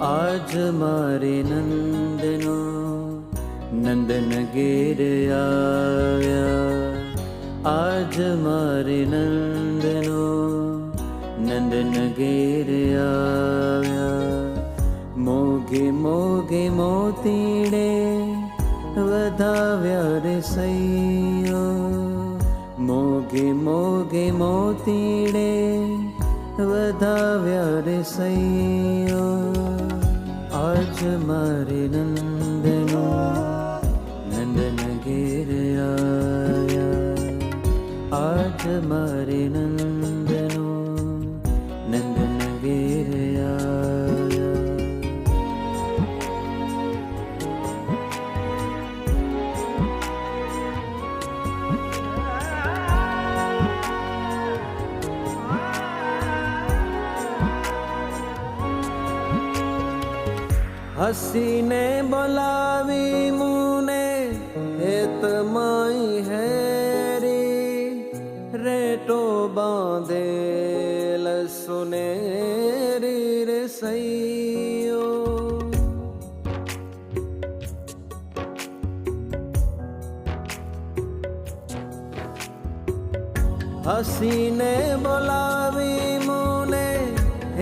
આજ મારે નંદનો નંદન ઘેર આવ્યા. આજ મારે નંદનો નંદન ઘેર આવ્યા. મોગે મોગે મોતીડે વધાવ્યા રે સૈયો. મોગે મોગે મોતીડે વધાવ્યા રે સૈયો. આજ મારે નંદનો નંદન ઘેર હસીને બોલાવી મુને, હેત માઈ હેરી, રેટો બાંધેલ સુનેરી રે સૈયો. હસીને બોલાવી મુને,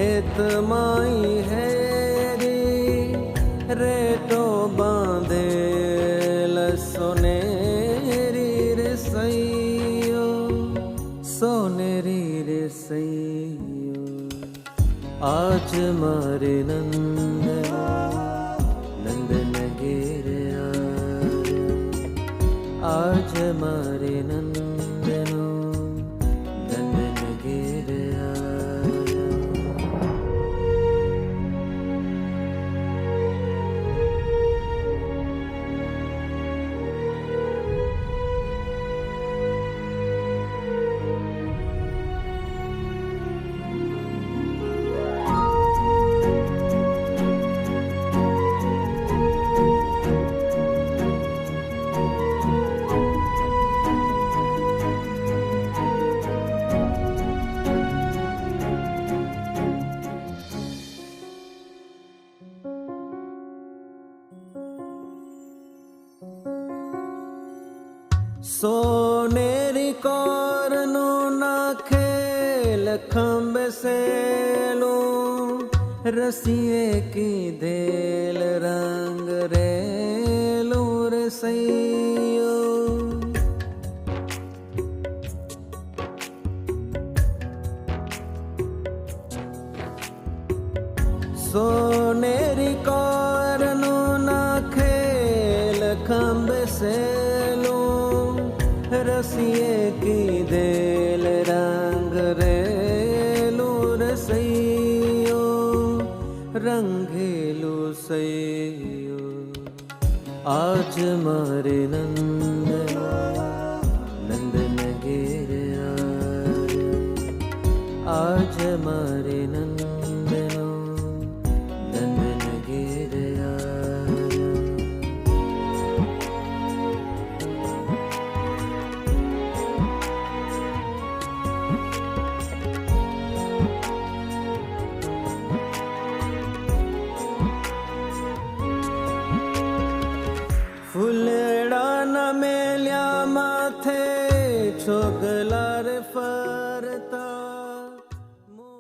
હેત માઈ હેરી સોનેરી રે સૈયો આજ મારે નંદ સોનેરી કોરનું નાખે લખંબ સેલો. રસીએ કીધેલ રંગ રેલું રે સૈયો. સોનેરી કોરનું નાખે લખંબ સેલું સૈયો આજ મારે નંદ નંદન ઘેર આવ્યા. આજ મારે નંદનો ફૂલડાના મેલ્યા માથે છોગલા રે